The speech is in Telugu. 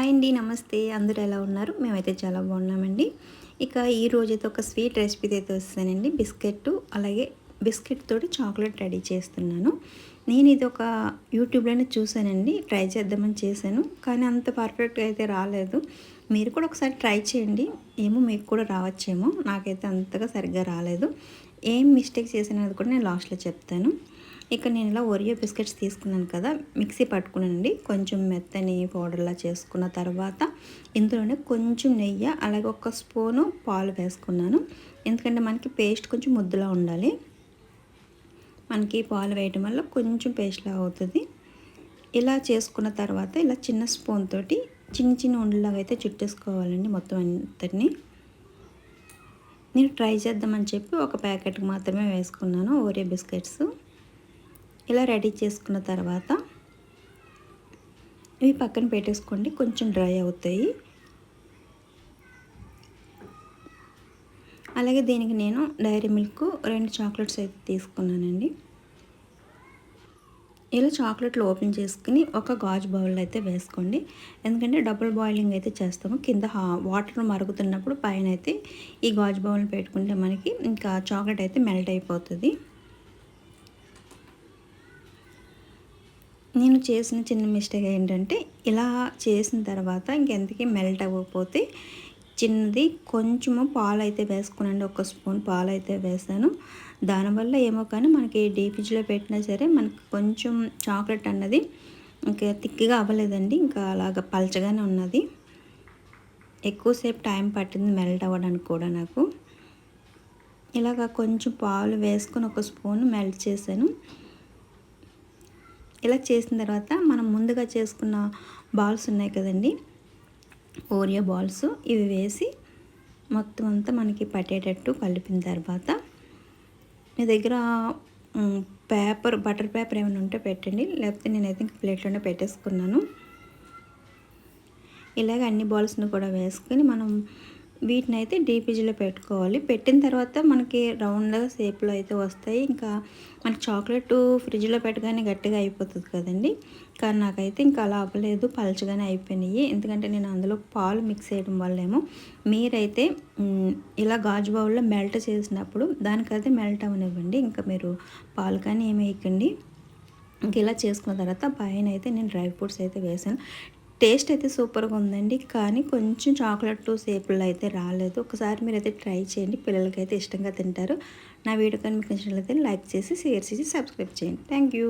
హాయ్ అండి నమస్తే. అందరూ ఎలా ఉన్నారు? మేమైతే చాలా బాగున్నామండి. ఇక ఈ రోజైతే ఒక స్వీట్ రెసిపీ అయితే వస్తానండి. బిస్కెట్ అలాగే బిస్కెట్ తోటి చాక్లెట్ రెడీ చేస్తున్నాను. నేను ఇది ఒక యూట్యూబ్లోనే చూశానండి. ట్రై చేద్దామని చేశాను కానీ అంత పర్ఫెక్ట్గా అయితే రాలేదు. మీరు కూడా ఒకసారి ట్రై చేయండి. ఏమో మీకు కూడా రావచ్చేమో. నాకైతే అంతగా సరిగ్గా రాలేదు. ఏం మిస్టేక్ చేసినది కూడా నేను లాస్ట్లో చెప్తాను. ఇక నేను ఇలా ఒరియో బిస్కెట్స్ తీసుకున్నాను కదా మిక్సీ పట్టుకున్నానండి. కొంచెం మెత్తని పౌడర్లా చేసుకున్న తర్వాత ఇందులోనే కొంచెం నెయ్యి అలాగే ఒక స్పూను పాలు వేసుకున్నాను. ఎందుకంటే మనకి పేస్ట్ కొంచెం ముద్దలా ఉండాలి. మనకి పాలు వేయటం వల్ల కొంచెం పేస్ట్లా అవుతుంది. ఇలా చేసుకున్న తర్వాత ఇలా చిన్న స్పూన్ తోటి చిన్న చిన్న ఉండలాగా అయితే చుట్టేసుకోవాలండి మొత్తం అంతటిని. నేను ట్రై చేద్దామని చెప్పి ఒక ప్యాకెట్కి మాత్రమే వేసుకున్నాను ఓరియో బిస్కెట్స్. ఇలా రెడీ చేసుకున్న తర్వాత ఇవి పక్కన పెట్టేసుకోండి. కొంచెం డ్రై అవుతాయి. అలాగే దీనికి నేను డైరీ మిల్క్ రెండు చాక్లెట్స్ అయితే తీసుకున్నానండి. ఇలా చాక్లెట్లు ఓపెన్ చేసుకుని ఒక గాజు బౌల్ అయితే వేసుకోండి. ఎందుకంటే డబుల్ బాయిలింగ్ అయితే చేస్తాము. కింద వాటర్ మరుగుతున్నప్పుడు పైన అయితే ఈ గాజు బౌల్ పెట్టుకుంటే మనకి ఇంకా చాక్లెట్ అయితే మెల్ట్ అయిపోతుంది. నేను చేసిన చిన్న మిస్టేక్ ఏంటంటే ఇలా చేసిన తర్వాత ఇంకెంతకీ మెల్ట్ అవ్వకపోతే చిన్నది కొంచెము పాలు అయితే వేసుకునండి ఒక స్పూన్ పాలు అయితే వేసాను దానివల్ల ఏమో కానీ మనకి డీ ఫ్రిడ్జ్లో పెట్టినా సరే మనకి కొంచెం చాక్లెట్ అన్నది ఇంకా తిక్కిగా అవ్వలేదండి ఇంకా అలాగ పలచగానే ఉన్నది. ఎక్కువసేపు టైం పట్టింది మెల్ట్ అవ్వడానికి కూడా నాకు. ఇలాగ కొంచెం పాలు వేసుకొని ఒక స్పూన్ మెల్ట్ చేశాను. ఇలా చేసిన తర్వాత మనం ముందుగా చేసుకున్న బాల్స్ ఉన్నాయి కదండి. Oreo balls. ఇవి వేసి మొత్తం అంతా మనకి పట్టేటట్టు కలిపిన తర్వాత మీ దగ్గర పేపర్ బటర్ పేపర్ ఏమైనా ఉంటే పెట్టండి. లేకపోతే నేనైతే ఇంక ప్లేట్లోనే పెట్టేసుకున్నాను. ఇలాగ అన్ని బాల్స్ను కూడా వేసుకొని మనం వీటిని అయితే డీపీజీలో పెట్టుకోవాలి. పెట్టిన తర్వాత మనకి రౌండ్గా షేప్లో అయితే వస్తాయి. ఇంకా మనకి చాక్లెట్ ఫ్రిడ్జ్లో పెట్టగానే గట్టిగా అయిపోతుంది కదండి. కానీ నాకైతే ఇంకా అలా అవ్వలేదు. పలచగానే అయిపోయినాయి. ఎందుకంటే నేను అందులో పాలు మిక్స్ చేయడం వల్లేమో. మీరైతే ఇలా గాజు బౌల్లో మెల్ట్ చేసినప్పుడు దానికైతే మెల్ట్ అవనివ్వండి ఇంకా మీరు పాలు కానీ ఏమి వేయకండి. ఇంక ఇలా చేసుకున్న తర్వాత పైన అయితే నేను డ్రై ఫ్రూట్స్ అయితే వేసాను. టేస్ట్ అయితే సూపర్గా ఉందండి. కానీ కొంచెం చాక్లెట్ సేపుల్లో అయితే రాలేదు. ఒకసారి మీరు అయితే ట్రై చేయండి. పిల్లలకైతే ఇష్టంగా తింటారు. నా వీడియో కానీ మీకు నచ్చినట్లయితే లైక్ చేసి షేర్ చేసి సబ్స్క్రైబ్ చేయండి. Thank you